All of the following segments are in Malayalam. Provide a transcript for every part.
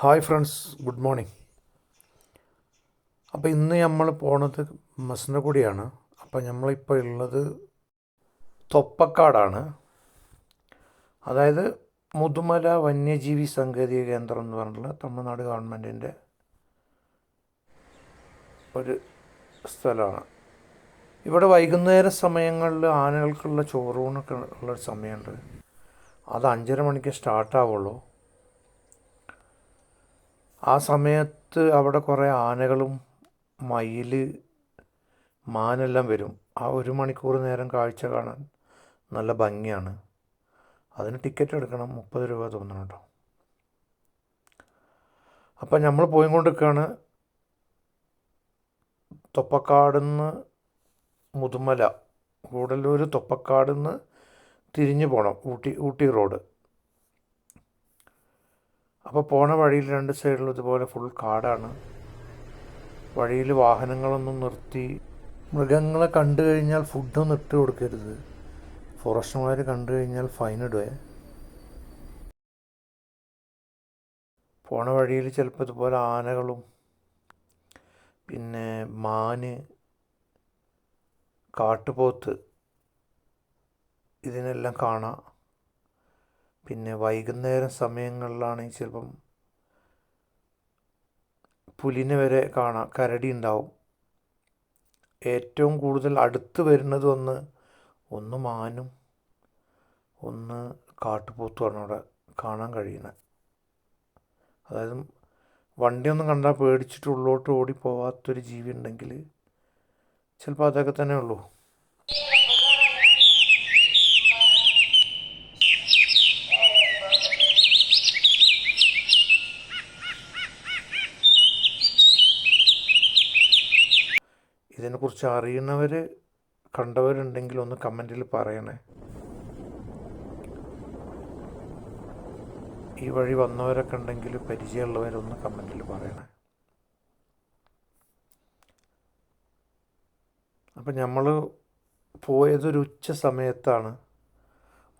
Hi friends good morning. അപ്പോൾ ഇന്ന് നമ്മൾ പോണത് മസനഗുഡിയാണ് അപ്പോൾ നമ്മളിപ്പോൾ ഉള്ളത് തൊപ്പക്കാടാണ്. അതായത് മുതുമല വന്യജീവി സാങ്കേതിക കേന്ദ്രം എന്ന് പറഞ്ഞിട്ടുള്ള തമിഴ്നാട് ഗവൺമെന്റിന്റെ ഒരു സ്ഥലമാണ്. ഇവിടെ വൈകുന്നേര സമയങ്ങളിൽ ആനകൾക്കുള്ള ചോറൂണൊക്കെ ഉള്ളൊരു സമയമുണ്ട്. അത് അഞ്ചര മണിക്ക് സ്റ്റാർട്ടാവുള്ളൂ. ആ സമയത്ത് അവിടെ കുറേ ആനകളും മയിൽ മാനെല്ലാം വരും. ആ ഒരു മണിക്കൂർ നേരം കാഴ്ച കാണാൻ നല്ല ഭംഗിയാണ്. അതിന് ടിക്കറ്റ് എടുക്കണം. മുപ്പത് രൂപ തോന്നണം കേട്ടോ. അപ്പം നമ്മൾ പോയി കൊണ്ടിരിക്കുകയാണ് തൊപ്പക്കാടുന്ന് മുതുമല കൂടല്ലൂർ തൊപ്പക്കാടുന്ന് തിരിഞ്ഞു പോകണം. ഊട്ടി ഊട്ടി റോഡ്. അപ്പോൾ പോണ വഴിയിൽ രണ്ട് സൈഡിലും ഇതുപോലെ ഫുൾ കാടാണ്. വഴിയിൽ വാഹനങ്ങളൊന്നും നിർത്തി. മൃഗങ്ങളെ കണ്ടു കഴിഞ്ഞാൽ ഫുഡൊന്നും ഇട്ട് കൊടുക്കരുത്. ഫോറസ്റ്റുമാർ കണ്ടു കഴിഞ്ഞാൽ ഫൈൻ ഇടുവേ. പോണ വഴിയിൽ ചിലപ്പോൾ ഇതുപോലെ ആനകളും പിന്നെ മാന് കാട്ടുപോത്ത് ഇതിനെല്ലാം കാണാം. പിന്നെ വൈകുന്നേരം സമയങ്ങളിലാണെങ്കിൽ ചിലപ്പം പുലിനെ വരെ കാണാം കരടി ഉണ്ടാവും. ഏറ്റവും കൂടുതൽ അടുത്ത് വരുന്നത് ഒന്ന് ഒന്ന് മാനും ഒന്ന് കാട്ടുപോത്തുമാണ് അവിടെ കാണാൻ കഴിയുന്നത്. അതായത് വണ്ടിയൊന്നും കണ്ടാൽ പേടിച്ചിട്ട് ഉള്ളോട്ട് ഓടിപ്പോവാത്തൊരു ജീവി ഉണ്ടെങ്കിൽ ചിലപ്പോൾ അതൊക്കെ തന്നെ ഉള്ളൂ ഇതിനെക്കുറിച്ച് അറിയുന്നവർ കണ്ടവരുണ്ടെങ്കിൽ ഒന്ന് കമന്റിൽ പറയണേ. ഈ വഴി വന്നവരൊക്കെ ഉണ്ടെങ്കിൽ പരിചയമുള്ളവരൊന്ന് കമന്റിൽ പറയണേ. അപ്പം നമ്മൾ പോയതൊരു ഉച്ച സമയത്താണ്.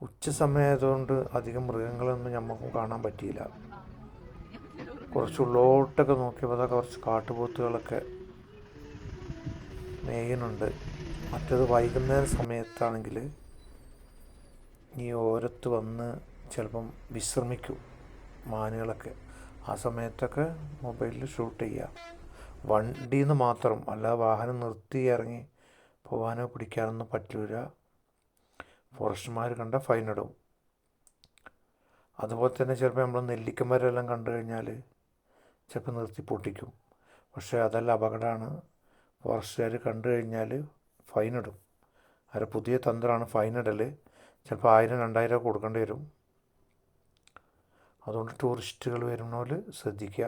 ഉച്ച സമയമായതുകൊണ്ട് അധികം മൃഗങ്ങളൊന്നും നമുക്കും കാണാൻ പറ്റിയില്ല. കുറച്ച് ഉള്ളോട്ടൊക്കെ നോക്കിയപ്പോൾ അതൊക്കെ കുറച്ച് കാട്ടുപോത്തുകളൊക്കെ മേയുന്നുണ്ട് മറ്റത് വൈകുന്നേര സമയത്താണെങ്കിൽ ഈ ഓരത്ത് വന്ന് ചിലപ്പം വിശ്രമിക്കും മാനുകളൊക്കെ. ആ സമയത്തൊക്കെ മൊബൈലിൽ ഷൂട്ട് ചെയ്യുക വണ്ടിയിൽ നിന്ന് മാത്രം അല്ല വാഹനം നിർത്തി ഇറങ്ങി പോകാനോ പിടിക്കാനൊന്നും പറ്റൂല. ഫോറസ്റ്റുമാർ കണ്ട ഫൈനിടും അതുപോലെ തന്നെ ചിലപ്പോൾ നമ്മൾ നെല്ലിക്കമരെല്ലാം കണ്ടു കഴിഞ്ഞാൽ ചിലപ്പോൾ നിർത്തി പൊട്ടിക്കും. പക്ഷേ അതെല്ലാം അപകടമാണ് ഫോറസ്റ്റുകാർ കണ്ടു കഴിഞ്ഞാൽ ഫൈനിടും അവരെ പുതിയ തന്ത്രമാണ് ഫൈനിടൽ ചിലപ്പോൾ ആയിരം രണ്ടായിരം കൊടുക്കേണ്ടി വരും. അതുകൊണ്ട് ടൂറിസ്റ്റുകൾ വരുന്നവർ ശ്രദ്ധിക്കുക.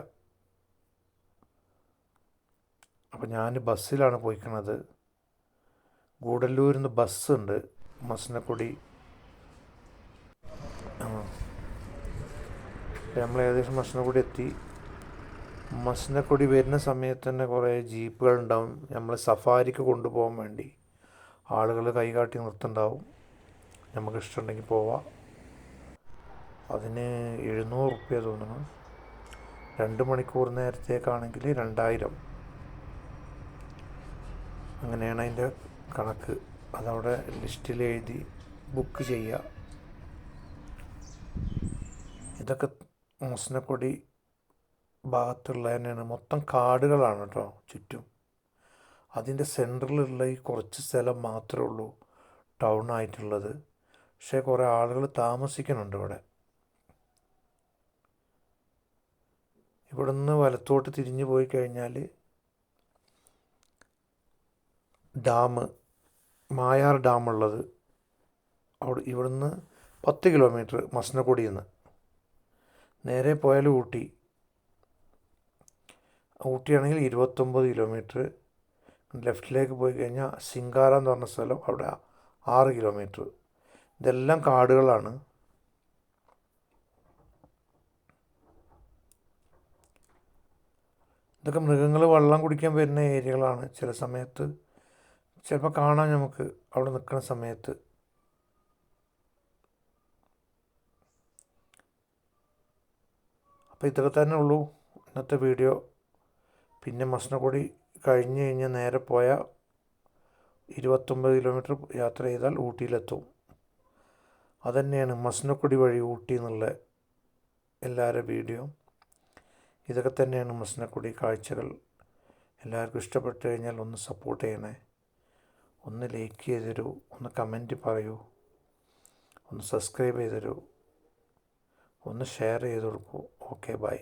അപ്പോൾ ഞാൻ ബസ്സിലാണ് പോയിക്കണത് ഗൂഡല്ലൂരിൽ നിന്ന് ബസ്സുണ്ട് മസനക്കുടി. നമ്മൾ ഏകദേശം മസനക്കുടി എത്തി. മസനക്കുടി വരുന്ന സമയത്ത് തന്നെ കുറേ ജീപ്പുകൾ ഉണ്ടാവും നമ്മൾ സഫാരിക്ക് കൊണ്ടുപോകാൻ വേണ്ടി. ആളുകൾ കൈകാട്ടി നിർത്തുണ്ടാവും. നമുക്ക് ഇഷ്ടമുണ്ടെങ്കിൽ പോവാം. അതിന് എഴുന്നൂറ് റുപ്യ തോന്നുന്നു. രണ്ട് മണിക്കൂർ നേരത്തേക്കാണെങ്കിൽ രണ്ടായിരം. അങ്ങനെയാണ് അതിന്റെ കണക്ക്. അതവിടെ ലിസ്റ്റിൽ എഴുതി ബുക്ക് ചെയ്യുക. ഇതൊക്കെ മസനക്കൊടി ഭാഗത്തുള്ള തന്നെയാണ് മൊത്തം കാടുകളാണ് കേട്ടോ ചുറ്റും. അതിന്റെ സെന്ററിലുള്ള ഈ കുറച്ച് സ്ഥലം മാത്രമേ ഉള്ളൂ ടൗൺ ആയിട്ടുള്ളത് പക്ഷേ കുറേ ആളുകൾ താമസിക്കുന്നുണ്ട് ഇവിടെ. ഇവിടുന്ന് വലത്തോട്ട് തിരിഞ്ഞു പോയി കഴിഞ്ഞാൽ ഡാം മായാർ ഡാമുള്ളത് അവിടെ ഇവിടുന്ന് പത്ത് കിലോമീറ്റർ മസനക്കുടിയിൽ നിന്ന്. നേരെ പോയാൽ ഊട്ടി. ഊട്ടിയാണെങ്കിൽ ഇരുപത്തൊമ്പത് കിലോമീറ്റർ ലെഫ്റ്റിലേക്ക് പോയി കഴിഞ്ഞാൽ സിംഗാര എന്ന് പറഞ്ഞ സ്ഥലം അവിടെ ആറ് കിലോമീറ്റർ. ഇതെല്ലാം കാടുകളാണ്. ഇതൊക്കെ മൃഗങ്ങൾ വെള്ളം കുടിക്കാൻ വരുന്ന ഏരിയകളാണ് ചില സമയത്ത്. ചിലപ്പോൾ കാണാം നമുക്ക് അവിടെ നിൽക്കുന്ന സമയത്ത്. അപ്പോൾ ഇതൊക്കെ തന്നെ ഉള്ളൂ ഇന്നത്തെ വീഡിയോ. പിന്നെ മസനഗുഡി കഴിഞ്ഞ് കഴിഞ്ഞ് നേരെ പോയ ഇരുപത്തൊമ്പത് കിലോമീറ്റർ യാത്ര ചെയ്താൽ ഊട്ടിയിലെത്തും. അതുതന്നെയാണ് മസനക്കുടി വഴി ഊട്ടി എന്നുള്ള എല്ലാവരുടെ വീഡിയോ. ഇതൊക്കെ തന്നെയാണ് മസനക്കുടി കാഴ്ചകൾ. എല്ലാവർക്കും ഇഷ്ടപ്പെട്ട് കഴിഞ്ഞാൽ ഒന്ന് സപ്പോർട്ട് ചെയ്യണേ. ഒന്ന് ലൈക്ക് ചെയ്ത് തരൂ ഒന്ന് കമന്റ് പറയൂ ഒന്ന് സബ്സ്ക്രൈബ് ചെയ്ത് തരൂ ഒന്ന് ഷെയർ ചെയ്ത് കൊടുക്കൂ. Okay bye